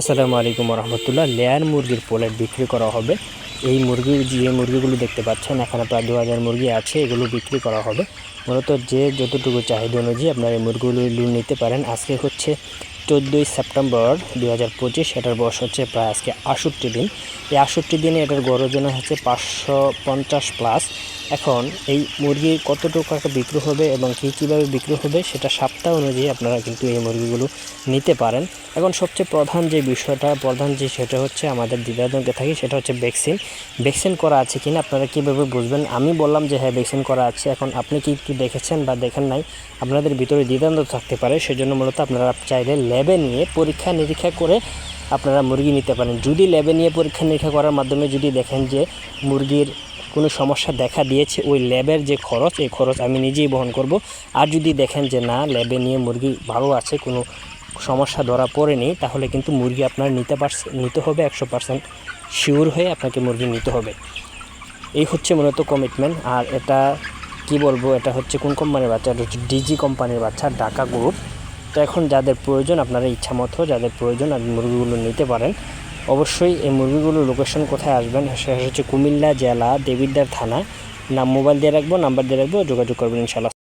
আসসালামু আলাইকুম রহমতুল্লাহ লেয়ার মুরগির পোলেট বিক্রি করা হবে। এই মুরগি, যে মুরগিগুলো দেখতে পাচ্ছেন, এখানে প্রায় দু হাজার মুরগি আছে, এগুলো বিক্রি করা হবে। মূলত যে যতটুকু চাহিদা অনুযায়ী আপনার এই মুরগিগুলো নিতে পারেন, আজকে হচ্ছে চোদ্দোই সেপ্টেম্বর দুই হাজার পঁচিশ, এটার বয়স হচ্ছে প্রায় আজকে আষট্টি দিন। এই আষট্টি দিনে এটার গড় ওজন হচ্ছে পাঁচশো পঞ্চাশ প্লাস এখন এই মুরগি কতটুকু টাকা বিক্রি হবে এবং কী কীভাবে বিক্রি হবে সেটা সপ্তাহ অনুযায়ী আপনারা কিন্তু এই মুরগিগুলো নিতে পারেন। এখন সবচেয়ে প্রধান যে বিষয়টা, প্রধান যে সেটা হচ্ছে আমাদের দ্বিধাদ্বন্দ্বে থাকি, সেটা হচ্ছে ভ্যাকসিন। ভ্যাকসিন করা আছে কিনা আপনারা কীভাবে বুঝবেন? আমি বললাম যে হ্যাঁ ভ্যাকসিন করা আছে। এখন আপনি কি একটু দেখেছেন বা দেখেন নাই, আপনাদের ভিতরে দ্বিধাদ্বন্দ্ব থাকতে পারে। সেজন্য মূলত আপনারা চাইলে ল্যাবে নিয়ে পরীক্ষা নিরীক্ষা করে আপনারা মুরগি নিতে পারেন। যদি ল্যাবে নিয়ে পরীক্ষা নিরীক্ষা করার মাধ্যমে যদি দেখেন যে মুরগির কোনো সমস্যা দেখা দিয়েছে, ওই ল্যাবের যে খরচ, এই খরচ আমি নিজেই বহন করব। আর যদি দেখেন যে না, ল্যাবে নিয়ে মুরগি ভালো আছে, কোনো সমস্যা ধরা পড়েনি, তাহলে কিন্তু মুরগি আপনার নিতে পারছে, নিতে হবে একশো পার্সেন্ট শিওর হয়ে আপনাকে মুরগি নিতে হবে। এই হচ্ছে মূলত কমিটমেন্ট আর এটা কি বলব? এটা হচ্ছে কোন কোম্পানির বাচ্চা? এটা হচ্ছে ডিজি কোম্পানির বাচ্চা, ঢাকা গ্রুপ তো এখন যাদের প্রয়োজন, আপনারা ইচ্ছা মতো যাদের প্রয়োজন আপনি মুরগিগুলো নিতে পারেন, অবশ্যই এই মুরগিগুলোর লোকেশন কোথায় আসবেন সেটা হচ্ছে কুমিল্লা জেলা দেবিদ্বার থানা। নাম মোবাইল দিয়ে রাখব নাম্বার দিয়ে রাখব, যোগাযোগ করবেন ইনশাল্লাহ